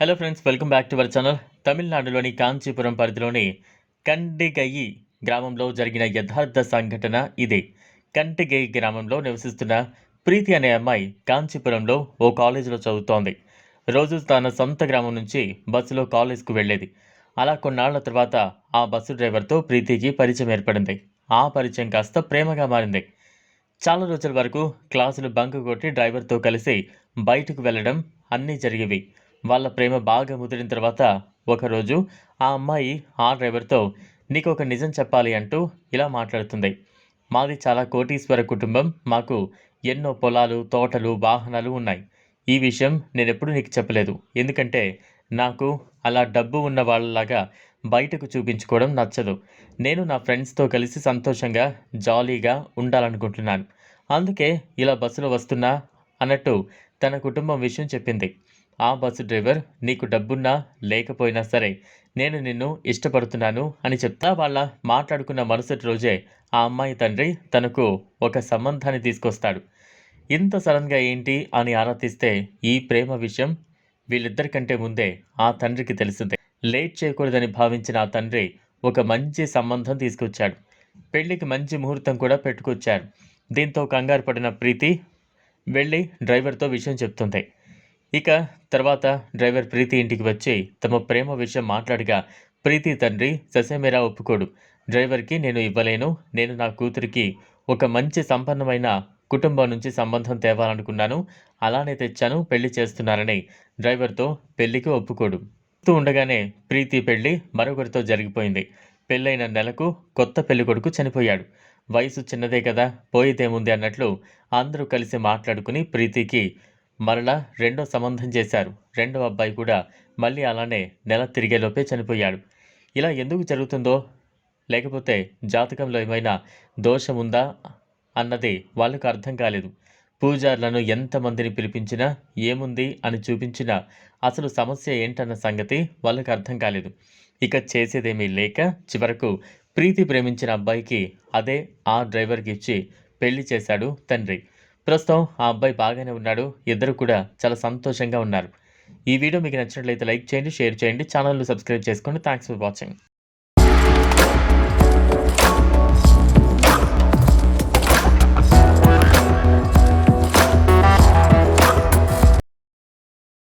Hello friends welcome back to our channel తమిళనాడులోని కాంచీపురం పరిధిలోని కండిగయ్యి గ్రామంలో జరిగిన యథార్థ సంఘటన ఇదే. కంటిగయ్యి గ్రామంలో నివసిస్తున్న ప్రీతి అనే అమ్మాయి కాంచీపురంలో ఓ కాలేజీలో చదువుతోంది. రోజు తన సొంత గ్రామం నుంచి బస్సులో కాలేజ్కు వెళ్ళేది. అలా కొన్నాళ్ళ తర్వాత ఆ బస్సు డ్రైవర్తో ప్రీతికి పరిచయం ఏర్పడింది. ఆ పరిచయం కాస్త ప్రేమగా మారింది. చాలా రోజుల వరకు క్లాసులు బంక్ కొట్టి డ్రైవర్తో కలిసి బయటకు వెళ్ళడం అన్నీ జరిగేవి. వాళ్ళ ప్రేమ బాగా ముదిరిన తర్వాత ఒకరోజు ఆ అమ్మాయి ఆ డ్రైవర్తో నీకు ఒక నిజం చెప్పాలి అంటూ ఇలా మాట్లాడుతుంది. మాది చాలా కోటీశ్వర కుటుంబం. మాకు ఎన్నో పొలాలు తోటలు వాహనాలు ఉన్నాయి. ఈ విషయం నేను నీకు చెప్పలేదు. ఎందుకంటే నాకు అలా డబ్బు ఉన్న వాళ్ళలాగా బయటకు చూపించుకోవడం నచ్చదు. నేను నా ఫ్రెండ్స్తో కలిసి సంతోషంగా జాలీగా ఉండాలనుకుంటున్నాను. అందుకే ఇలా బస్సులో వస్తున్నా అన్నట్టు తన కుటుంబం విషయం చెప్పింది. ఆ బస్సు డ్రైవర్ నీకు డబ్బున్నా లేకపోయినా సరే నేను నిన్ను ఇష్టపడుతున్నాను అని చెప్తా వాళ్ళ మాట్లాడుకున్న మరుసటి రోజే ఆ అమ్మాయి తండ్రి తనకు ఒక సంబంధాన్ని తీసుకొస్తాడు. ఇంత సడన్గా ఏంటి అని ఆరా తీస్తే ఈ ప్రేమ విషయం వీళ్ళిద్దరికంటే ముందే ఆ తండ్రికి తెలిసిందే. లేట్ చేయకూడదని భావించిన ఆ తండ్రి ఒక మంచి సంబంధం తీసుకొచ్చాడు. పెళ్ళికి మంచి ముహూర్తం కూడా పెట్టుకొచ్చారు. దీంతో కంగారు పడిన ప్రీతి వెళ్ళి డ్రైవర్తో విషయం చెప్తుంది. ఇక తర్వాత డ్రైవర్ ప్రీతి ఇంటికి వచ్చి తమ ప్రేమ విషయం మాట్లాడగా ప్రీతి తండ్రి ససేమేరా ఒప్పుకోడు. డ్రైవర్కి నేను ఇవ్వలేను. నేను నా కూతురికి ఒక మంచి సంపన్నమైన కుటుంబం నుంచి సంబంధం తేవాలనుకున్నాను. అలానే తెచ్చాను పెళ్ళి చేస్తున్నానని డ్రైవర్తో పెళ్ళికి ఒప్పుకోడు. ఉండగానే ప్రీతి పెళ్ళి మరొకరితో జరిగిపోయింది. పెళ్ళైన నెలకు కొత్త పెళ్ళికొడుకు చనిపోయాడు. వయసు చిన్నదే కదా పోయితేముంది అన్నట్లు అందరూ కలిసి మాట్లాడుకుని ప్రీతికి మరలా రెండో సంబంధం చేశారు. రెండో అబ్బాయి కూడా మళ్ళీ అలానే నెల తిరిగేలోపే చనిపోయాడు. ఇలా ఎందుకు జరుగుతుందో? లేకపోతే జాతకంలో ఏమైనా దోషం ఉందా? అన్నది వాళ్ళకు అర్థం కాలేదు. పూజారులను ఎంతమందిని పిలిపించినా ఏముంది అని చూపించినా అసలు సమస్య ఏంటన్న సంగతి వాళ్ళకి అర్థం కాలేదు. ఇక చేసేదేమీ లేక చివరకు ప్రీతి ప్రేమించిన అబ్బాయికి అదే ఆ డ్రైవర్కి ఇచ్చి పెళ్ళి చేశాడు తండ్రి. ప్రస్తుతం ఆ అబ్బాయి బాగానే ఉన్నాడు. ఇద్దరు కూడా చాలా సంతోషంగా ఉన్నారు. ఈ వీడియో మీకు నచ్చినట్లయితే లైక్ చేయండి షేర్ చేయండి ఛానల్ను సబ్స్క్రైబ్ చేసుకోండి. Thanks for watching